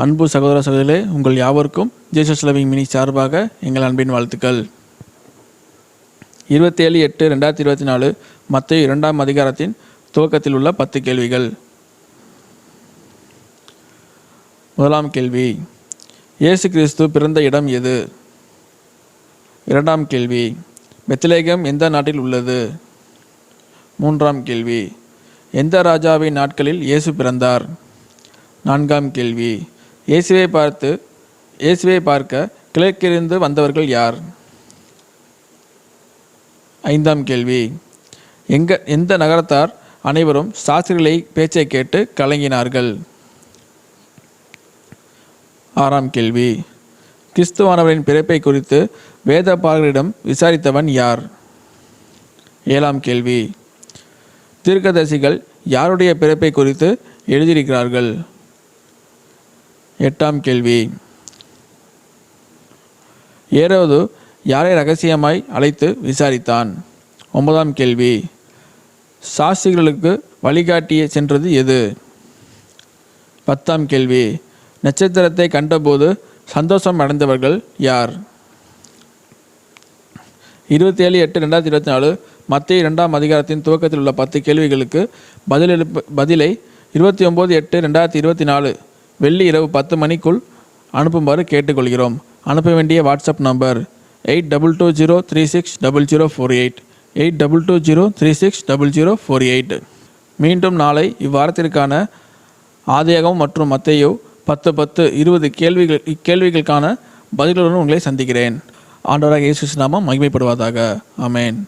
அன்பு சகோதர சகோதரிகளே உங்கள் யாவருக்கும் ஜேசஸ் லவிங் மினி சார்பாக எங்கள் அன்பின் வாழ்த்துக்கள். இருபத்தேழு எட்டு ரெண்டாயிரத்தி இருபத்தி நாலு மத்திய இரண்டாம் அதிகாரத்தின் துவக்கத்தில் உள்ள பத்து கேள்விகள். முதலாம் கேள்வி இயேசு கிறிஸ்து பிறந்த இடம் எது? இரண்டாம் கேள்வி பெத்லேகம் எந்த நாட்டில் உள்ளது? மூன்றாம் கேள்வி எந்த ராஜாவின் நாட்களில் இயேசு பிறந்தார்? நான்காம் கேள்வி இயேசுவை பார்த்து இயேசுவை பார்க்க கிழக்கிருந்து வந்தவர்கள் யார்? ஐந்தாம் கேள்வி. எங்க எந்த நகரத்தார் அனைவரும் சாஸ்திரிகளை பேச்சை கேட்டு கலங்கினார்கள்? ஆறாம் கேள்வி. கிறிஸ்துவானவரின் பிறப்பை குறித்து வேத பாடல்களிடம் விசாரித்தவன் யார்? ஏழாம் கேள்வி. தீர்க்கதரிசிகள் யாருடைய பிறப்பை குறித்து எழுதியிருக்கிறார்கள்? எட்டாம் கேள்வி. ஏறாவது யாரை ரகசியமாய் அழைத்து விசாரித்தான்? ஒன்பதாம் கேள்வி. சாஸ்திரிகளுக்கு வழிகாட்டிய சென்றது எது? பத்தாம் கேள்வி. நட்சத்திரத்தை கண்டபோது சந்தோஷம் அடைந்தவர்கள் யார்? இருபத்தி ஏழு எட்டு ரெண்டாயிரத்தி இருபத்தி நாலு மத்திய இரண்டாம் அதிகாரத்தின் துவக்கத்தில் உள்ள பத்து கேள்விகளுக்கு பதிலளிப்பு பதிலை இருபத்தி ஒம்பது எட்டு ரெண்டாயிரத்தி இருபத்தி நாலு வெள்ளி இரவு பத்து மணிக்குள் அனுப்புமாறு கேட்டுக்கொள்கிறோம். அனுப்ப வேண்டிய WhatsApp number eight double two zero three six double zero four eight eight double two zero three six double zero four eight மீண்டும் நாளை இவ்வாரத்திற்கான ஆதியாகம் மற்றும் மத்தையோ பத்து பத்து இருபது கேள்விகள் இக்கேள்விகளுக்கான பதிலுடன் உங்களை சந்திக்கிறேன். ஆண்டவராக இயேசு நாம நாமம் மகிமைப்படுவதாக அமேன்